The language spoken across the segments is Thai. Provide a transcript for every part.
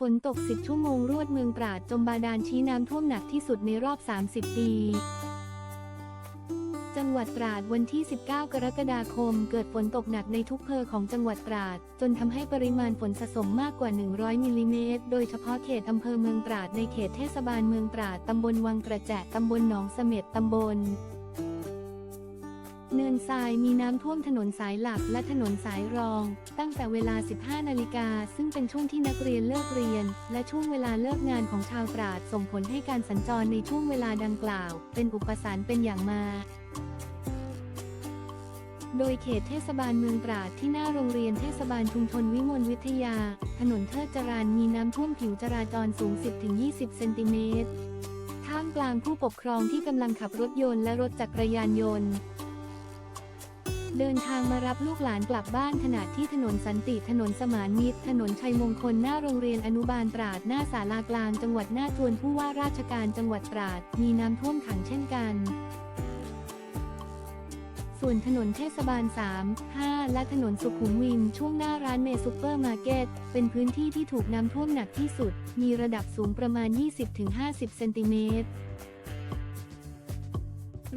ฝนตก 10 ชั่วโมงรวดเมืองตราดจมบาดาลชี้น้ำท่วมหนักที่สุดในรอบ 30 ปี จังหวัดตราดวันที่ 19 กรกฎาคม เกิดฝนตกหนักในทุกเภอของจังหวัดตราด จนทำให้ปริมาณฝนสะสมมากกว่า 100มิลลิเมตร โดยเฉพาะเขตอำเภอเมืองตราดในเขตเทศบาลเมืองตราดตำบลวังกระแจตำบลหนองเสม็ดตำบล เนินทรายมีน้ำท่วมถนนสายหลักและถนนสายรอง ตั้งแต่เวลา 15 นาฬิกา ซึ่งเป็นช่วงที่นักเรียนเลิกเรียน และช่วงเวลาเลิกงานของชาวตราดส่งผลให้การสัญจรในช่วงเวลาดังกล่าว เป็นอุปสรรคเป็นอย่างมากโดยเขตเทศบาลเมืองตราดที่หน้าโรงเรียนเทศบาลชุมชนวิมลวิทยา ถนนเทิดจรานมีน้ำท่วมผิวจราจรสูง 10-20 เซนติเมตร ท่ามกลางผู้ปกครองที่กำลังขับรถยนต์และรถจักรยานยนต์ เดินทางมารับลูกหลานกลับบ้านขณะที่ถนนสันติถนนสมานมิตร ถนนชัยมงคลหน้าโรงเรียนอนุบาลตราดหน้าศาลากลางจังหวัดหน้าจวนผู้ว่าราชการจังหวัดตราด มีน้ำท่วมขังเช่นกัน ส่วนถนนเทศบาล 3 5 และถนนสุขุมวินช่วงหน้าร้านเมซูเปอร์มาร์เก็ตเป็นพื้นที่ที่ถูกน้ำท่วมหนักที่สุด มีระดับสูงประมาณ 20-50 เซนติเมตร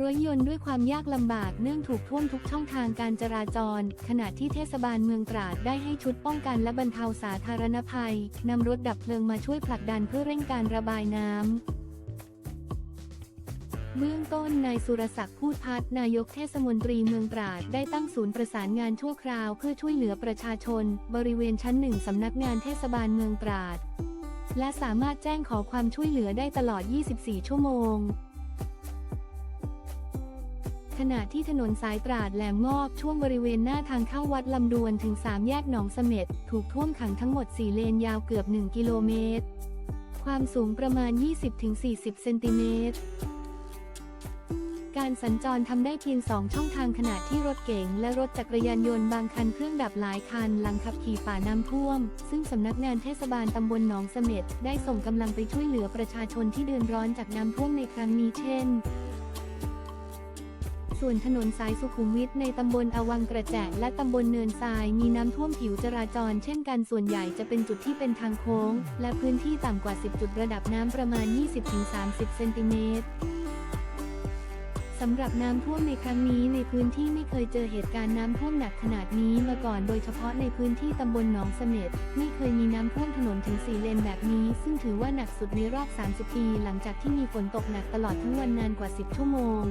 รถยนต์ด้วยความยากลำบากเนื่องถูกท่วมทุกช่องทางการจราจร ขณะที่เทศบาลเมืองตราดได้ให้ชุดป้องกันและบรรเทาสาธารณภัยนำรถดับเพลิงมาช่วยผลักดันเพื่อเร่งการระบายน้ำเบื้องต้นนายสุรศักดิ์พูดพัฒน์นายกเทศมนตรีเมืองตราดได้ตั้งศูนย์ประสานงานชั่วคราวเพื่อช่วยเหลือประชาชน บริเวณชั้นหนึ่งสำนักงานเทศบาลเมืองตราด และสามารถแจ้งขอความช่วยเหลือได้ตลอด 24 ชั่วโมง ขณะที่ถนนสายตราดแหลมงอบช่วงบริเวณหน้าทางเข้าวัดลำดวนถึง 3 แยกหนองเสม็ดถูกท่วมขังทั้งหมด 4 เลนยาวเกือบ 1 กิโลเมตร ความสูงประมาณ 20-40 เซนติเมตรการสัญจรทำได้เพียง 2 ช่องทางขณะที่รถเก๋งและรถจักรยานยนต์บางคันเครื่องดับหลายคันหลังขับขี่ฝ่าน้ำท่วม ซึ่งสำนักงานเทศบาลตำบลหนองเสม็ดได้ส่งกำลังไปช่วยเหลือประชาชนที่เดือดร้อนจากน้ำท่วมในครั้งนี้เช่น ส่วนถนนสายสุขุมวิทในตำบลอวังกระแจและตำบลเนินทรายมีน้ำท่วมผิวจราจร เช่นกันส่วนใหญ่จะเป็นจุดที่เป็นทางโค้ง และพื้นที่ต่ำกว่า 10 จุดระดับน้ำประมาณ 20-30 เซนติเมตรสำหรับน้ำท่วมในครั้งนี้ในพื้นที่ไม่เคยเจอเหตุการณ์น้ำท่วมหนักขนาดนี้มาก่อนโดยเฉพาะในพื้นที่ตำบลหนองเสม็ดไม่เคยมีน้ำท่วมถนนถึง4เลนแบบนี้ ซึ่งถือว่าหนักสุดในรอบ 30 ปี หลังจากที่มีฝนตกหนักตลอดทั้งวันนานกว่า 10 ชั่วโมง